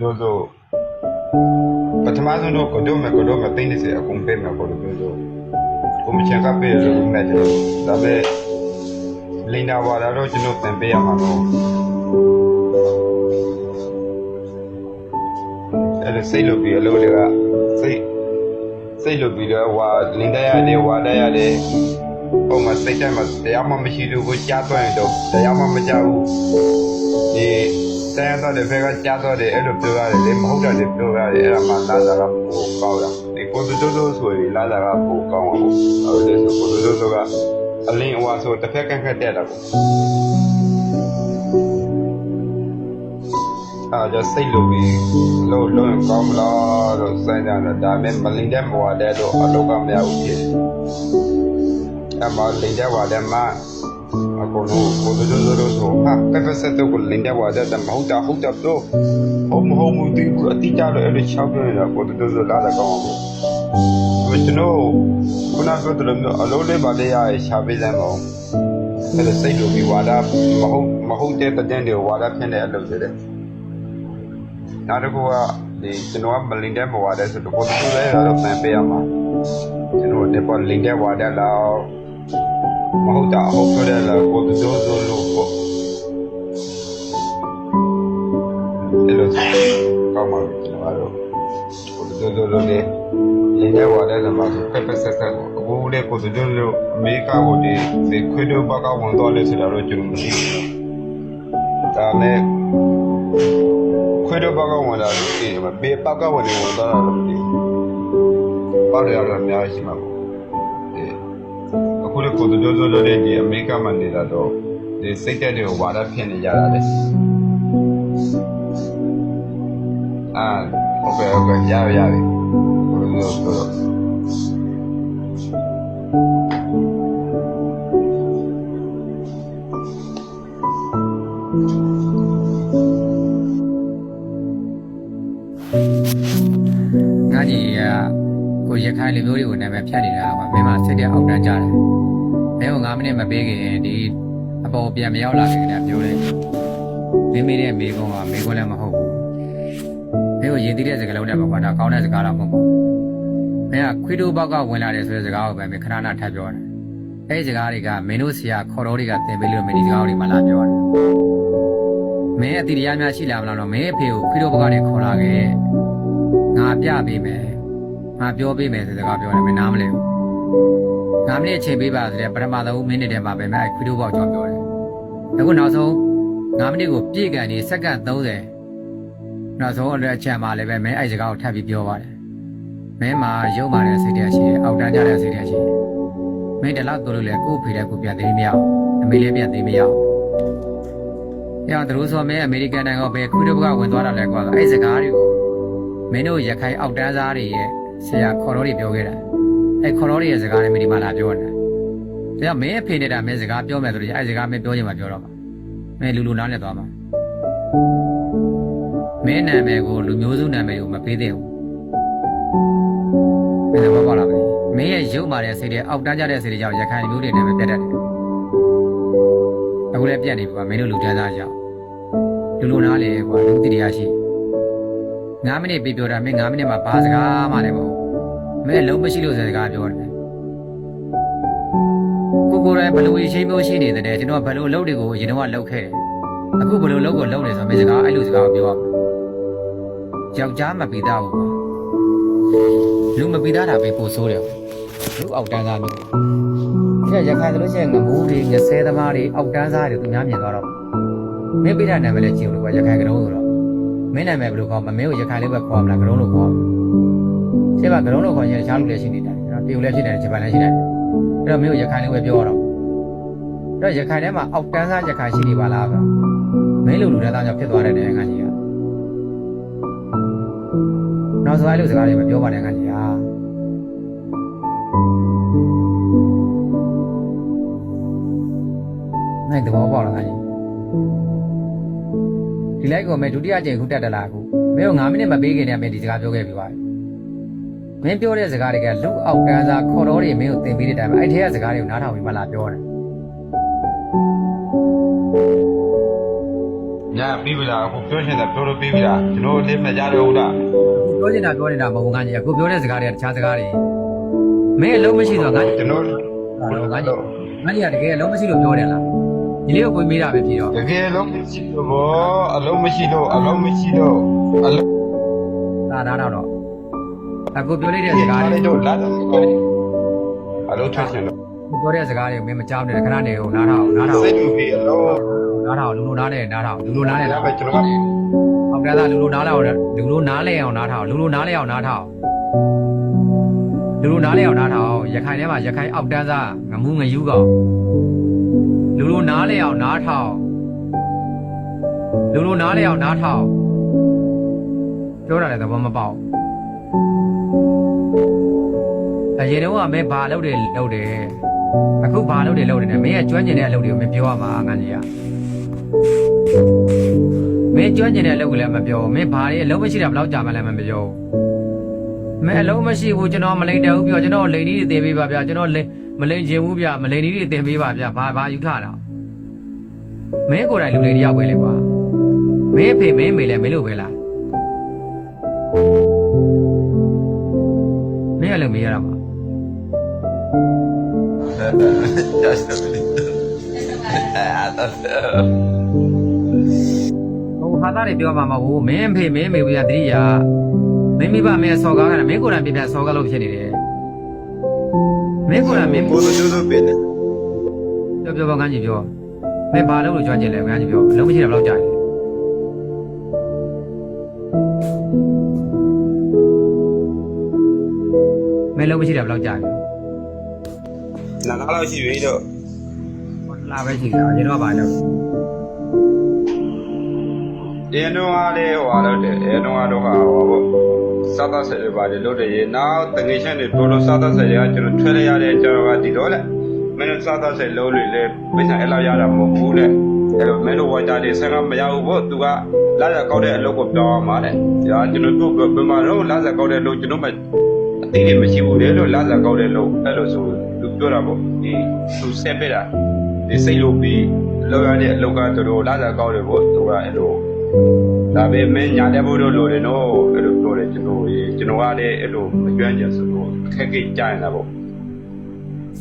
တို့ဆိုပထမဆုံးတော့ကတော့မကတော့မသိနေစေအကုန်ပေးမှာပေါ့လို့ပြောဆိုကိုမချန်ကပေးလို့မဲ့တယ်ဒါပေမဲ့လင်နာဝါလာတော့ကျွန်တော်သင်ပေးရမှာပေါ့အဲ့ဒါစိတ်လို့ပြီးအလုပ်တွေကစိတ်စိတ်လို့ပြီးတော့ဝါလင်တက်ရတယ်ဝါတက်ရတယ်ပုံမှန်စိတ်တိုင်းမှာတရားမှမရှိလို့ကိုကြားသွင်းတော့တရားမှမကြဘူးဒီ တရားတော့တဲ့ဘက်ကကြားတော့တယ်အဲ့လိုပြောရတယ်လေမဟုတ်တာတွေပြောရတယ်အဲ့ဒါမှလာတာကပိုကောင်းတာဒီကိုတူတူတူဆိုရင်လာတာကပိုကောင်းအောင်ဟုတ်တယ်ဆိုကိုတူတူတူကအလင်းအဝါဆိုတစ်ဖက်ကခက်တက်တာပေါ့အားကြစိတ်လိုပြီးလို့လုံးကောင်းမလားလို့စိုင်းကြတာဒါမဲ့မလင်းတဲ့ဘဝတဲ့တော့အလောကမရဘူးဖြစ်အမလင်းတဲ့ဘဝတဲ့မှာ အကုန်လုံးကိုယ်တို့တို့ဆိုဟာကပ်ဆက်တော့ကိုလင်းတဲ့ဘဝတဲ့မဟုတ်တာဟုတ်တာတော့ဟုတ်မဟုတ်မှုဒီအတိအကျတော့အဲ့လိုချောက်ပြနေတာကိုယ်တို့တို့လာတာကောင်းအောင်ဘယ်ကျွန်တော်ခုနပြောတယ်လို့မျိုးအလုံးလေးပါလေးရရှာပေးစမ်းပါဦးအဲ့ဒါစိတ်လိုပြီးဝါဒမဟုတ်မဟုတ်တဲ့တဲ့တွေဝါဒဖြစ်တဲ့အလုပ်တွေတဲ့နောက်တစ်ခုကဒီကျွန်တော်ကမလင်တဲ့ဘဝတဲ့ဆိုတော့ကိုယ်တူလဲတော့ပန်ပေးရမှာကျွန်တော်ဒီပေါ်လင်တဲ့ဘဝတဲ့လောက် မဟုတ်တာဟုတ်ဆိုတဲ့လောက်ကိုယ်တူဆိုလို့ပေါ့အဲ့လိုကောင်းပါပြီကျွန်တော်ကတော့ကိုယ်တူဆိုလို့လေလင်တဲ့ဘဝတဲ့ဆိုမှဆိုပက်ပက်ဆက်ဆက်ကိုအခုလေကိုယ်တူလို့အမေရိကကိုဒီဒီခွေးတို့ဘက်ကဝင်တော့လေဆိုတော့ကျွန်တော်မရှိဘူးဒါနဲ့ခွေးတော့ပေါက်ကဝင်လာလို့သိတယ်မဘေးပေါက်ကဝင်နေဝင်သွားတာတော့မသိဘူးပေါက်ရတော့အများကြီးရှိမှာပေါ့ဒီ အခုလေကိုတို့တို့တို့လေးဒီအမေရိကမှာနေတာတော့ဒီစိတ်တက်တွေကိုဝါဒဖြစ်နေကြတာလေအာဟုတ်ကဲ့ဟုတ်ကဲ့ရရရပြီကိုတို့တို့တို့ ကိုရခိုင်လူမျိုးတွေကိုနာမည်ဖြတ်နေတာကမင်းမစိတ်တဲ့အောက်တန်းကြတယ်မင်းက9မိနစ်မပေးခင်ဒီအပေါ်ပြန်မရောက်လာခင်တည်းပြောတယ်မင်းမေးတဲ့မေကုန်းကမေကုန်းလည်းမဟုတ်ဘူးမင်းကိုရည်တည်တဲ့စကားလုံးနဲ့မကွာတာကောင်းတဲ့စကားတော့မဟုတ်ဘူးမင်းကခွေးတို့ဘောက်ကဝင်လာတယ်ဆိုတဲ့စကားကိုပဲမင်းခဏခဏထပ်ပြောတယ်အဲ့ဒီစကားတွေကမင်းတို့ဆရာခေါ်တော်တွေကသင်ပေးလို့မင်းဒီစကားတွေမှလာပြောတယ်မင်းအတိတရားများရှိလာမလားတော့မင်းအဖေကိုခွေးတို့ဘောက်ကနေခေါ်လာခဲ့ငါပြပေးမယ် ငါပြောပေးမယ်ဆိုတဲ့စကားပြောတယ်မင်းနားမလဲဘူးငါမိနစ်အချိန်ပေးပါဆိုတဲ့ပထမဆုံးမိနစ်တည်းမှာပဲမအဲ့ခွီးတို့ဘောက်ကြောင်းပြောတယ်အခုနောက်ဆုံးငါမိနစ်ကိုပြည့်ကန်နေစက္ကန့်30နောက်ဆုံးအတွက်အချက်မှာလည်းပဲမင်းအဲ့စကားကိုထပ်ပြီးပြောပါတယ်မင်းမှာရုပ်မာတဲ့စိတ်တရားရှိတယ်အောက်တန်းကြတဲ့စိတ်တရားရှိတယ်မင်းတလောက်တို့လို့လေကို့ဖေတဲ့ကိုပြန်သိမရအောင်အမေလေးပြန်သိမရအောင်။အဲ့တော့သူတို့ဆိုမင်းအမေရိကန်နိုင်ငံကဘယ်ခွီးတို့ဘကဝင်သွားတာလဲကွာအဲ့စကားတွေကိုမင်းတို့ရခိုင်အောက်တန်းသားတွေရဲ့ ဆရာခေါ်တော်တွေပြောခဲ့တာအဲခေါ်တော်တွေရဲ့စကားနဲ့မဒီမှာလာပြောနေတာဒါကြောင့်မင်းအဖေနေတာမင်းစကားပြောမယ်ဆိုတော့အဲစကားမင်းပြောချင်မှပြောတော့မှာမင်းလူလူနားနဲ့သွားမှာမင်းနာမည်ကိုလူမျိုးစုနာမည်ကိုမပေးသင့်ဘူးမင်းတော့ဘာလာမလဲမင်းရဲ့ရုပ်မာတဲ့စိတ်တွေအောက်တန်းကြတဲ့စိတ်တွေကြောင့်ရခိုင်လူမျိုးတွေနဲ့ပဲပြတ်တတ်တယ်အခုလည်းပြတ်နေပြီကွာမင်းတို့လူတန်းသားကြောင့်လူလူနားလေကွာလူတိတရားရှိတယ် 9မိနစ်ပြပြောတာမင်း9မိနစ်မှာဘာစကားမှလည်းမဟုတ်မင်းလုံးမရှိလို့စကားပြောတယ်ကိုကိုယ်တိုင်ဘလို့အချိန်မျိုးရှိနေတယ်ကျွန်တော်ဘလို့အလုပ်တွေကိုအရင်တော့လုပ်ခဲ့တယ်အခုဘလို့လုပ်ကိုလုပ်နေဆိုမင်းစကားအဲ့လိုစကားကိုပြောရမှာယောက်ျားမပြီးသားဘူးကွာလူမပြီးသားတာပဲပိုဆိုးတယ်လူအောက်တန်းသားမျိုးဒီကရခိုင်ဆိုလို့ရှိရင်ငမိုးတွေငဆဲသမားတွေအောက်တန်းသားတွေသူများမြင်သွားတော့မင်းပြတဲ့နာမည်လည်းကြည့်လို့ကွာရခိုင်ကတော့ဆိုတော့ မင်းနာမည်ဘယ်လိုခေါ်မမင်းကိုရခိုင်လေးပဲခေါ်မလားကရုံးလို့ခေါ်ရှင်းပါကရုံးလို့ခေါ်ရင်တခြားလူလည်းရှိနေတယ်နော်တရုတ်လည်းရှိတယ်ဂျပန်လည်းရှိတယ်အဲ့တော့မင်းကိုရခိုင်လေးပဲပြောတော့အဲ့တော့ရခိုင်ထဲမှာအောက်တန်းစားရခိုင်ရှိနေပါလားဗျမင်းလူလူတန်းသားကြောင့်ဖြစ်သွားတဲ့နိုင်ငံကြီးကနောက်ဆုံးအဲ့လိုစကားတွေမပြောပါနဲ့နိုင်ငံကြီးဟာနိုင်သဘောပေါက်လားနိုင်ငံကြီး ဒီလိုက်ကိုမဲဒုတိယကြိမ်ခုတက်တလားအခုမင်းက9မိနစ်မပေးခင်တည်းမင်းဒီစကားပြောခဲ့ပြီးပါမင်းပြောတဲ့စကားတွေကလူအောက်ကန်းစားခေါ်တော်တွေမင်းကိုသင်ပေးတဲ့အတိုင်းအဲ့ထဲကစကားတွေကိုနားထောင်ပြီးမှလာပြောတယ်ညာပြီးပြီလားအခုပြောရှင်တာပြောလို့ပြီးပြီလားကျွန်တော်လေးမကြတော့ဘူးလားပြောနေတာပြောနေတာမဟုတ်ငါကြီးအခုပြောတဲ့စကားတွေကတခြားစကားတွေမင်းအလုံးမရှိတော့ငါကြီးကျွန်တော်ငါကြီးငါကြီးကတကယ်အလုံးမရှိလို့ပြောတယ်လား ဒီလေးကိုကိုမေးတာပဲဖြစ်တော့တကယ်လုံးမရှိလို့ဘောအလုံးမရှိလို့အလုံးမရှိလို့အလုံးဒါနားတော့အခုပြောလိုက်တဲ့စကားတွေလေးတို့လာတော့ကောင်းအလုံးထွက်ရှင်လို့ပြောတဲ့စကားတွေကိုမင်းမကြောက်နဲ့ခဏနေကိုနားထောင်နားထောင်စိတ်လူပြီးအလုံးနားထောင်လူလိုနားလဲနားထောင်လူလိုနားလဲဒါနားပဲထောင်ကျွန်တော်ကအောက်ကသာလူလိုနားလဲအောင်လူလိုနားလဲအောင်နားထောင်လူလိုနားလဲအောင်နားထောင်လူလိုနားလဲအောင်နားထောင်ရခိုင်ထဲမှာရခိုင်အောက်တန်းစားငမူးငယူးကောင် လူလိုနားလဲအောင်နားထောင်လူလိုနားလဲအောင်နားထောင်ပြောတာလည်းသဘောမပေါက်အရင်တော့ကမင်းဘာလုပ်တယ်လုပ်တယ်အခုဘာလုပ်တယ်လုပ်တယ်မင်းရဲ့ကျွမ်းကျင်တဲ့အလုပ်တွေကိုမင်းပြောရမှာငန်းကြီးကမင်းကျွမ်းကျင်တဲ့အလုပ်ကလည်းမပြောဘူးမင်းဘာတွေအလုပ်မရှိတာဘယ်လောက်ကြာမှလည်းမပြောဘူးမင်းအလုပ်မရှိဘူးကျွန်တော်မလိန်တယ်ဘူးပြောကျွန်တော်လိန်ကြီးတွေတင်ပေးပါဗျာကျွန်တော်လိန်မလိန်ချင်ဘူးဗျာမလိန်ကြီးတွေတင်ပေးပါဗျာဘာဘာယူထတာ မင်းကိုယ်တိုင်လူတွေတယောက်ပဲလေကွာမင်းအဖေမင်းအမေလည်းမင်းလိုပဲလားမင်းအလုပ်မေးရတာမှာ just a minute အဲ့ဒါဟိုဟာသားတွေပြောမှာမဟုတ်ဘူးမင်းအဖေမင်းအမေကတတိယမင်းမိဘမင်းဆော်ကားကလည်းမင်းကိုယ်တိုင်ပြပြဆော်ကားလို့ဖြစ်နေတယ်မင်းကိုယ်တိုင်မင်းကိုလိုကျိုးလို့ပြင်နေပြောပြောပါကန်းကြီးပြော မင်းဘာလို့လို့ကြွားကျင်လဲကန်းကြီးပြောအလုံးမရှိတာဘယ်လောက်ကြာလဲမင်းလုံးမရှိတာဘယ်လောက်ကြာလဲနားလောက်ရှိပြီတော့လာပဲရှိတာကျွန်တော်ကဘာလို့အင်းတော့အားလေဟိုအားလို့တယ်အင်းတော့အားတော့ဟာဟောပေါ့စားသဆက်တွေပါတယ်လို့တယ်ရေနောက်တငယ်ချင်းတွေတို့လို့စားသဆက်တွေကကျွန်တော်ထွက်ရရတဲ့ကျွန်တော်ကဒီတော့လေ မင်းတို့စားသဆက်လုံးတွေလေပြဿနာအဲ့လောက်ရတာမဟုတ်ဘူးလေအဲ့လိုမင်းတို့ဝိုင်တာတွေဆက်ကမရဘူးပေါ့သူကလာရကောက်တဲ့အလုပ်ကိုပြောင်းအောင်ပါလေဒါကျွန်တော်တို့ဘယ်မှာတော့လာရကောက်တဲ့အလုပ်ကျွန်တော်မအသေးလေးမရှိဘူးလေလို့လာရကောက်တဲ့အလုပ်အဲ့လိုဆိုသူပြောတာပေါ့ဒီသူဆက်ပြတာဒီစိတ်လို့ပြီးလောက်ရတဲ့အလုပ်ကတော်တော်လာရကောက်တယ်ပေါ့သူကအဲ့လိုဒါပေမဲ့ညာတဲ့ဘုရားလိုတယ်နော်အဲ့လိုပြောတယ်ကျွန်တော်ရေကျွန်တော်ကလည်းအဲ့လိုမကြွမ်းကြဆိုတော့အခက်အခဲကြားနေတာပေါ့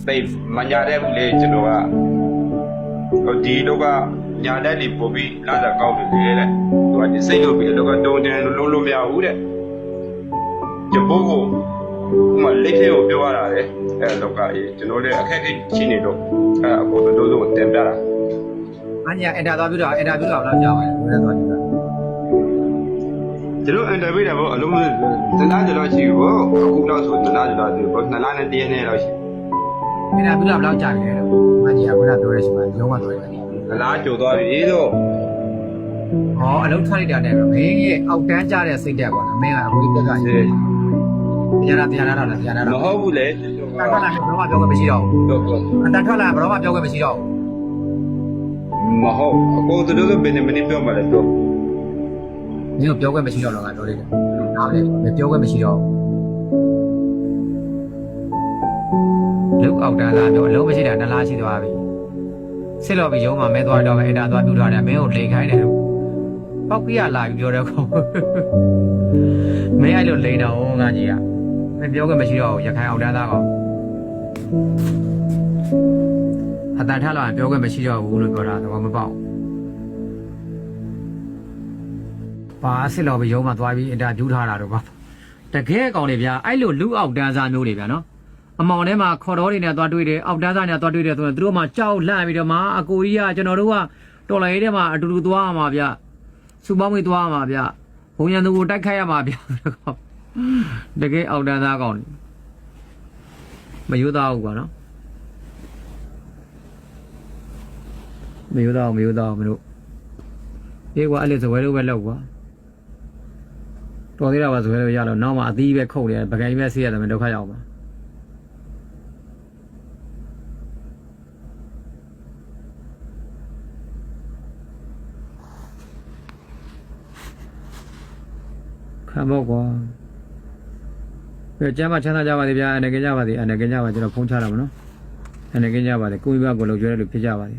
သိမညာတဲ့ဘူးလေကျွန်တော်ကဟိုဒီတော့ကညာတဲ့ဒီပို့ပြီးလာတာကောက်တယ်လေတဲ့သူကဒီစိတ်လို့ပြီးတော့ကတုံတယ်လို့လုံးလို့မရဘူးတဲ့ကျဘိုးကိုဥမာလက်ထဲကိုပြောရတာလေအဲ့တော့ကအေးကျွန်တော်လည်းအခက်အခဲရှိနေတော့အဲ့အပေါ်လုံးလုံးတင်ပြတာအညာအင်တာသွားပြီးတော့အင်တာဗျူးတော့ဘယ်လောက်ကြာလဲဘယ်တော့သွားပြီးတော့ကျွန်တော်အင်တာဗျူးတာပေါ့အလုံးတလားကျော်လောက်ရှိပြီပေါ့အခုတော့ဆိုတလားကျော်လောက်ရှိပြီပေါ့နှစ်လားနဲ့တရက်နဲ့လောက်ရှိ အင်တာဗျူးတော့ဘယ်လောက်ကြာလဲလို့အညာကဘယ်တော့ပြောရဲရှိမှရုံးမသွားဘူးတလားကျော်သွားပြီတော့ဟောအလုံးထွက်လိုက်တာနဲ့မင်းရဲ့အောက်တန်းကြတဲ့စိတ်တက်ကွာမင်းကအခုဒီပြက်ကရှိတယ်တရားနာတရားနာတော့တရားနာမတော့ဟုတ်ဘူးလေအတန်ထွက်လာရင်ဘာမှပြောခွင့်မရှိတော့ဘူးတော့တော့အတန်ထွက်လာရင်ဘာမှပြောခွင့်မရှိတော့ဘူးမဟုတ်အကိုတို့တို့ဘယ်နဲ့မနေပြောမှလဲတော့မင်းတို့ပြောခွင့်မရှိတော့တော့ငါပြောလိုက်တယ်နားလေမပြောခွင့်မရှိတော့ လုတ်အောက်တန်းလာပြောအလုံးမရှိတာနှစ်လားရှိသွားပြီစစ်လို့ပြီးရုံးမှာမဲသွားတော့ပဲအင်တာသွားပြူထားတယ်မင်းကိုလိန်ခိုင်းတယ်လို့ပောက်ကြီးကလာပြီးပြောတဲ့ကောင်မင်းအဲ့လိုလိန်တော့ငါကြီးကမင်းပြောခွင့်မရှိတော့ဘူးရခိုင်အောက်တန်းသားကောင်အတန်ထလာရင်ပြောခွင့်မရှိတော့ဘူးလို့ပြောတာတော့မပေါက်ဘာစစ်လို့ပြီးရုံးမှာသွားပြီးအင်တာဗျူးထားတာတော့ပါတကယ်ကောင်တွေဗျာအဲ့လိုလူအောက်တန်းစားမျိုးတွေဗျာနော် အမောင်ထဲမှာခေါ်တော်တွေနဲ့သွားတွေ့တယ်အောက်တန်းစားနဲ့သွားတွေ့တယ်ဆိုရင်သူတို့မှကြောက်လန့်ပြီးတော့မှအကိုကြီးကကျွန်တော်တို့ကတော်လိုင်းထဲမှာအတူတူသွားရမှာဗျစူပေါင်းမေးသွားရမှာဗျဘုံရန်သူကိုတိုက်ခိုက်ရမှာဗျတကယ်အောက်တန်းစားကောင်တွေမယိုးသားဘူးကွာနော်မယိုးသားဘူးမယိုးသားဘူးမင်းတို့အေးကွာအဲ့လေစဝဲလို့ပဲလောက်ကွာတော်သေးတာပါဆိုရလို့ရတော့နောက်မှအသီးပဲခုတ်တယ်ပကံကြီးပဲဆေးရတယ်မဒုက္ခရောက်ပါ ခံဖို့ကွာပြကျမ်းမချမ်းသာကြပါစေဗျာအနေကင်းကြပါစေအနေကင်းကြပါကျွန်တော်ဖုန်းချရမှာနော်အနေကင်းကြပါစေကိုကြီးဘကိုလောက်ကျွဲတယ်လို့ဖြစ်ကြပါစေ